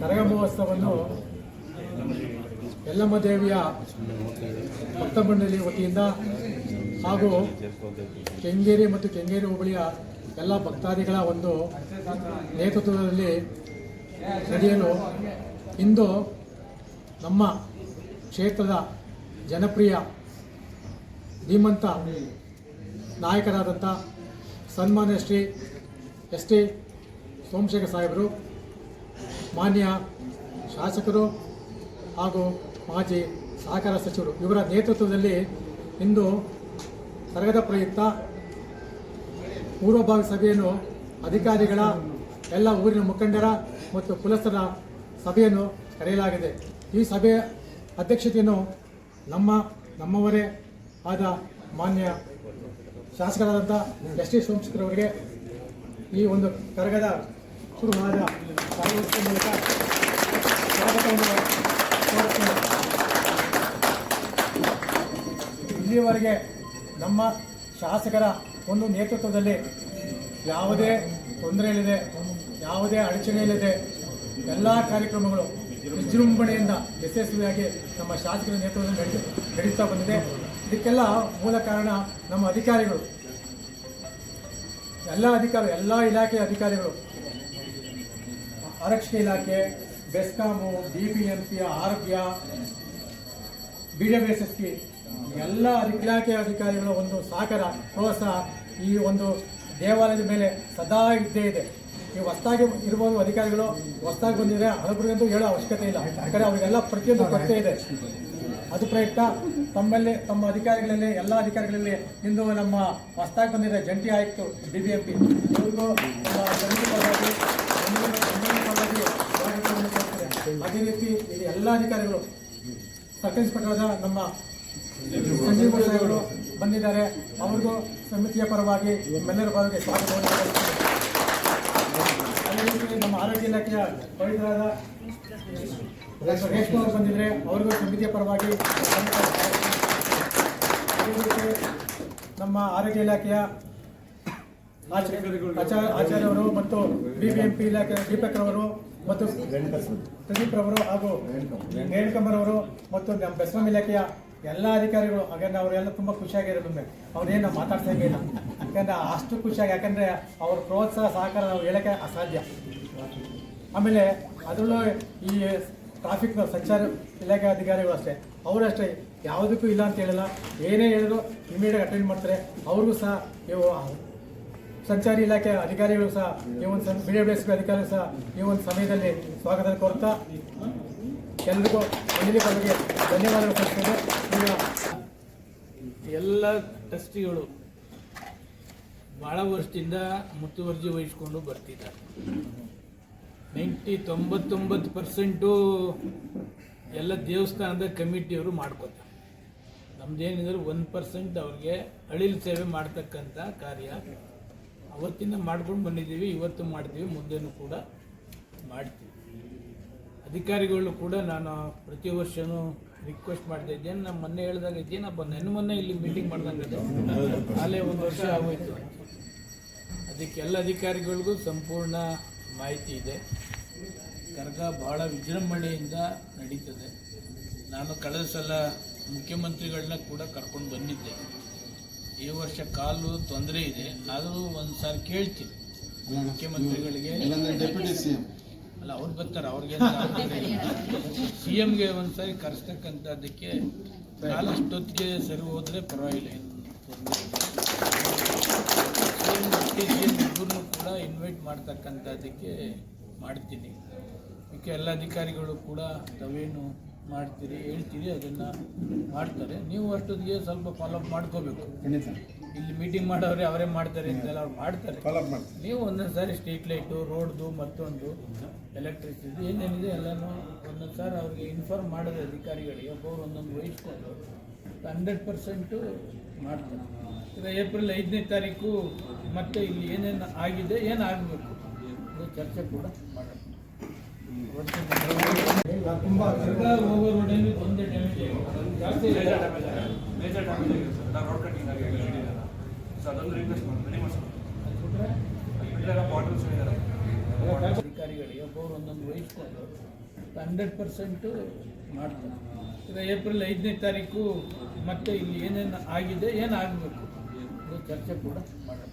ಬ್ರಹ್ಮೋತ್ಸವವನ್ನು ಯಲ್ಲಮ್ಮ ದೇವಿಯ ಭಕ್ತ ಮಂಡಳಿ ವತಿಯಿಂದ ಹಾಗೂ ಕೆಂಗೇರಿ ಮತ್ತು ಕೆಂಗೇರಿ ಹೋಬಳಿಯ ಎಲ್ಲ ಭಕ್ತಾದಿಗಳ ಒಂದು ನೇತೃತ್ವದಲ್ಲಿ ನಡೆಯಲು ಇಂದು ನಮ್ಮ ಕ್ಷೇತ್ರದ ಜನಪ್ರಿಯ ಧೀಮಂತ ನಾಯಕರಾದಂಥ ಸನ್ಮಾನ್ಯ ಶ್ರೀ ಎಸ್ ಟಿ ಸೋಮಶೇಖರ್ ಸಾಹೇಬರು ಮಾನ್ಯ ಶಾಸಕರು ಹಾಗೂ ಮಾಜಿ ಸಹಕಾರ ಸಚಿವರು, ಇವರ ನೇತೃತ್ವದಲ್ಲಿ ಇಂದು ಕರಗದ ಪ್ರಯುಕ್ತ ಪೂರ್ವಭಾವಿ ಸಭೆಯನ್ನು ಅಧಿಕಾರಿಗಳ ಎಲ್ಲ ಊರಿನ ಮುಖಂಡರ ಮತ್ತು ಕುಲಸ್ಥರ ಸಭೆಯನ್ನು ಕರೆಯಲಾಗಿದೆ. ಈ ಸಭೆಯ ಅಧ್ಯಕ್ಷತೆಯನ್ನು ನಮ್ಮ, ನಮ್ಮವರೇ ಆದ ಮಾನ್ಯ ಶಾಸಕರಾದಂಥ ಎಸ್ ಟಿ ಸೋಮಶೇಖರ್ ಅವರಿಗೆ ಈ ಒಂದು ಕರಗದ ಕಾರ್ಯಕ್ರಮದ ಮೂಲಕ ನಮ್ಮ ಶಾಸಕರ ಒಂದು ನೇತೃತ್ವದಲ್ಲಿ ಯಾವುದೇ ತೊಂದರೆ ಇಲ್ಲದೆ ಯಾವುದೇ ಅಡಚಣೆ ಇಲ್ಲದೆ ಎಲ್ಲ ಕಾರ್ಯಕ್ರಮಗಳು ವಿಜೃಂಭಣೆಯಿಂದ ಯಶಸ್ವಿಯಾಗಿ ನಮ್ಮ ಶಾಸಕರ ನೇತೃತ್ವದಲ್ಲಿ ನಡೆ, ನಡೀತಾ ಬಂದಿದೆ. ಇದಕ್ಕೆಲ್ಲ ಮೂಲ ಕಾರಣ ನಮ್ಮ ಅಧಿಕಾರಿಗಳು. ಎಲ್ಲ ಅಧಿಕಾರಿ, ಎಲ್ಲ ಇಲಾಖೆಯ ಅಧಿಕಾರಿಗಳು ಆರಕ್ಷಕ ಇಲಾಖೆ ಬೆಸ್ಕಾಮು ಡಿ ಬಿ ಎಂ ಆರೋಗ್ಯ ಬಿ ಡಬ್ಲ್ಯೂ ಎಸ್ ಎಸ್ ಎಲ್ಲ ಇಲಾಖೆಯ ಅಧಿಕಾರಿಗಳ ಒಂದು ಸಹಕಾರ ಪ್ರೋತ್ಸಾಹ ಈ ಒಂದು ದೇವಾಲಯದ ಮೇಲೆ ಸದಾ ಇದ್ದೇ ಇದೆ. ಈ ಹೊಸದಾಗಿ ಇರ್ಬೋದು ಅಧಿಕಾರಿಗಳು, ಹೊಸದಾಗಿ ಬಂದಿದ್ರೆ ಹಲಬರಿಗಂತೂ ಹೇಳೋ ಅವಶ್ಯಕತೆ ಇಲ್ಲ. ಯಾಕಂದರೆ ಅವರಿಗೆಲ್ಲ ಪ್ರತಿಯೊಂದು ಕೊರತೆ ಇದೆ. ಅದು ಪ್ರಯುಕ್ತ ತಮ್ಮಲ್ಲಿ, ತಮ್ಮ ಅಧಿಕಾರಿಗಳಲ್ಲಿ, ಎಲ್ಲ ಅಧಿಕಾರಿಗಳಲ್ಲಿ ಇಂದು ನಮ್ಮ ಹೊಸದಾಗಿ ಬಂದಿದೆ ಜಂಟಿ ಆಯುಕ್ತರು ಬಿ ಬಿ ಎಂ ಪಿ ಕೋರ್ತೇನೆ. ಅದೇ ರೀತಿ ಇಲ್ಲಿ ಎಲ್ಲ ಅಧಿಕಾರಿಗಳು ಸಬ್ ಇನ್ಸ್ಪೆಕ್ಟರ್ ನಮ್ಮ ಸಂಜೀವ್ ಸಾಹೇಬರು ಬಂದಿದ್ದಾರೆ ಅವ್ರಿಗೂ ಸಮಿತಿಯ ಪರವಾಗಿ ನಮ್ಮೆಲ್ಲರ ಪರವಾಗಿ ಸ್ವಾಗತವನ್ನು ಅದೇ ರೀತಿ ನಮ್ಮ ಆರೋಗ್ಯ ಇಲಾಖೆಯ ಪವಿತ್ರರಾದ ರೇಷ್ಮಾ ಅವರು ಬಂದಿದ್ರೆ ಅವ್ರಿಗೂ ಸಮಿತಿಯ ಪರವಾಗಿ ನಮ್ಮ ಆರೋಗ್ಯ ಇಲಾಖೆಯ ಆಚಾರ್ಯ ಆಚಾರ್ಯ ಆಚಾರ್ಯವರು ಮತ್ತು ಬಿಬಿಎಂಪಿ ಇಲಾಖೆ ದೀಪಕ್ ರವರು ಮತ್ತು ಪ್ರದೀಪ್ ರವರು ಹಾಗೂ ರೇಣುಕಮ್ಮರವರು ಮತ್ತು ನಮ್ಮ ಬೆಸ್ವಾಂ ಇಲಾಖೆಯ ಎಲ್ಲ ಅಧಿಕಾರಿಗಳು. ಹಾಗಂದ್ರೆ ಅವರೆಲ್ಲ ತುಂಬ ಖುಷಿಯಾಗಿರೋದು ಅವ್ರೇನು ಮಾತಾಡ್ತಾ ಇಲ್ಲ ಯಾಕಂದ್ರೆ ಅಷ್ಟು ಖುಷಿಯಾಗಿ ಯಾಕಂದ್ರೆ ಅವ್ರ ಪ್ರೋತ್ಸಾಹ ಸಹಕಾರ ನಾವು ಹೇಳಕ್ಕೆ ಅಸಾಧ್ಯ. ಆಮೇಲೆ ಅದರಲ್ಲೂ ಈ ಟ್ರಾಫಿಕ್ ಸಂಚಾರ ಇಲಾಖೆ ಅಧಿಕಾರಿಗಳು ಅಷ್ಟೇ. ಅವರು ಅಷ್ಟೇ. ಯಾವುದಕ್ಕೂ ಇಲ್ಲ ಅಂತ ಹೇಳಿಲ್ಲ. ಏನೇ ಹೇಳಿದ್ರು ಇಮಿಡಿಯೇಟ್ ಅಟೆಂಡ್ ಮಾಡ್ತಾರೆ. ಅವ್ರಿಗೂ ಸಹ ಇವು ಸಂಚಾರಿ ಇಲಾಖೆ ಅಧಿಕಾರಿಗಳು ಸಹ ಈ ಒಂದು ಸಂ ಬಿ ಡಬ್ಲ್ಯೂ ಅಧಿಕಾರಿಗಳು ಸಹ ಈ ಒಂದು ಸಮಯದಲ್ಲಿ ಸ್ವಾಗತ ಕೋರ್ತಾ ಎಲ್ರಿಗೂ ಬಗ್ಗೆ ಧನ್ಯವಾದಗಳು ಕೊಡ್ತೇನೆ ಎಲ್ಲ ಟ್ರಸ್ಟಿಗಳು ಭಾಳ ವರ್ಷದಿಂದ ಮುತುವರ್ಜಿ ವಹಿಸ್ಕೊಂಡು ಬರ್ತಿದ್ದಾರೆ. ನೈಂಟಿ ತೊಂಬತ್ತೊಂಬತ್ತು ಪರ್ಸೆಂಟು ಎಲ್ಲ ದೇವಸ್ಥಾನದ ಕಮಿಟಿಯವರು ಮಾಡ್ಕೋತಾರೆ. ನಮ್ದೇನಿದ್ರು ಒಂದು ಪರ್ಸೆಂಟ್ ಅವ್ರಿಗೆ ಅಳಿಲು ಸೇವೆ ಮಾಡ್ತಕ್ಕಂಥ ಕಾರ್ಯ. ಅವತ್ತಿಂದ ಮಾಡ್ಕೊಂಡು ಬಂದಿದ್ದೀವಿ, ಇವತ್ತು ಮಾಡ್ತೀವಿ, ಮುಂದೆನೂ ಕೂಡ ಮಾಡ್ತೀವಿ. ಅಧಿಕಾರಿಗಳು ಕೂಡ ನಾನು ಪ್ರತಿ ವರ್ಷನೂ ರಿಕ್ವೆಸ್ಟ್ ಮಾಡ್ತಾ ಇದ್ದೇನೆ. ನಮ್ಮ ಮೊನ್ನೆ ಹೇಳಿದಾಗ ಇದ್ದೇನಪ್ಪ ನೆನ್ನೆ ಮೊನ್ನೆ ಇಲ್ಲಿ ಮೀಟಿಂಗ್ ಮಾಡ್ದಂಗೆ ಅಲ್ಲೇ ಒಂದು ವರ್ಷ ಆಗೋಯ್ತು. ಅದಕ್ಕೆ ಎಲ್ಲ ಅಧಿಕಾರಿಗಳಿಗೂ ಸಂಪೂರ್ಣ ಮಾಹಿತಿ ಇದೆ. ಕರ್ಗ ಬಹಳ ವಿಜೃಂಭಣೆಯಿಂದ ನಡೀತದೆ. ನಾನು ಕಳೆದ ಸಲ ಮುಖ್ಯಮಂತ್ರಿಗಳನ್ನ ಕೂಡ ಕರ್ಕೊಂಡು ಬಂದಿದ್ದೆ. ಈ ವರ್ಷ ಕಾಲು ತೊಂದರೆ ಇದೆ. ಆದರೂ ಒಂದು ಸಾರಿ ಕೇಳ್ತೀನಿ. ಮುಖ್ಯಮಂತ್ರಿಗಳಿಗೆ. ಅಲ್ಲ ಅವ್ರು ಬರ್ತಾರೆ ಅವ್ರಿಗೆ ಸಿ ಎಮ್ಗೆ ಒಂದ್ಸಾರಿ ಕರೆಸ್ತಕ್ಕಂಥದ್ದಕ್ಕೆ ಕಾಲಷ್ಟೊತ್ತಿಗೆ ಸರಿ ಹೋದರೆ ಪರವಾಗಿಲ್ಲ ಇಬ್ಬರನ್ನು ಕೂಡ ಇನ್ವೈಟ್ ಮಾಡ್ತಕ್ಕಂಥದ್ದಕ್ಕೆ ಮಾಡ್ತೀನಿ. ಅದಕ್ಕೆ ಎಲ್ಲ ಅಧಿಕಾರಿಗಳು ಕೂಡ ತಾವೇನು ಮಾಡ್ತೀರಿ ಹೇಳ್ತೀರಿ ಅದನ್ನು ಮಾಡ್ತಾರೆ. ನೀವು ಅಷ್ಟೊತ್ತಿಗೆ ಸ್ವಲ್ಪ ಫಾಲೋಅಪ್ ಮಾಡ್ಕೋಬೇಕು. ಇಲ್ಲಿ ಮೀಟಿಂಗ್ ಮಾಡೋರೆ ಅವರೇ ಮಾಡ್ತಾರೆ ಅಂತೆಲ್ಲ ಅವ್ರು ಮಾಡ್ತಾರೆ. ನೀವು ಒಂದೊಂದು ಸಾರಿ ಸ್ಟ್ರೀಟ್ ಲೈಟು ರೋಡ್ದು ಮತ್ತೊಂದು ಎಲೆಕ್ಟ್ರಿಸಿಟಿ ಏನೇನಿದೆ ಎಲ್ಲನೂ ಒಂದೊಂದು ಸಾರಿ ಅವ್ರಿಗೆ ಇನ್ಫಾರ್ಮ್ ಮಾಡೋದು ಅಧಿಕಾರಿಗಳಿಗೆ. ಒಬ್ಬರು ಒಂದೊಂದು ವಹಿಸ್ಕೊಂಡು ಹಂಡ್ರೆಡ್ ಪರ್ಸೆಂಟು ಮಾಡ್ತಾರೆ. ಈಗ ಏಪ್ರಿಲ್ ಐದನೇ ತಾರೀಕು ಮತ್ತೆ ಇಲ್ಲಿ ಏನೇನು ಆಗಿದೆ ಏನು ಆಗಬೇಕು? ಇದು ಚರ್ಚೆ ಕೂಡ ಮಾಡೋಣ. ತುಂಬ ರೋಡ್ ಅದೊಂದು ರಿಕ್ವೆಸ್ಟ್ ಅಧಿಕಾರಿಗಳಿಗೆ ಒಬ್ಬರು ಒಂದೊಂದು ವಹಿಸ್ಕೊಂಡು ಹಂಡ್ರೆಡ್ ಪರ್ಸೆಂಟು ಮಾಡ್ತಾರೆ. ಈಗ ಏಪ್ರಿಲ್ ಐದನೇ ತಾರೀಕು ಮತ್ತೆ ಇಲ್ಲಿ ಏನೇನು ಆಗಿದೆ, ಏನಾಗಬೇಕು? ಚರ್ಚೆ ಕೂಡ ಮಾಡೋಣ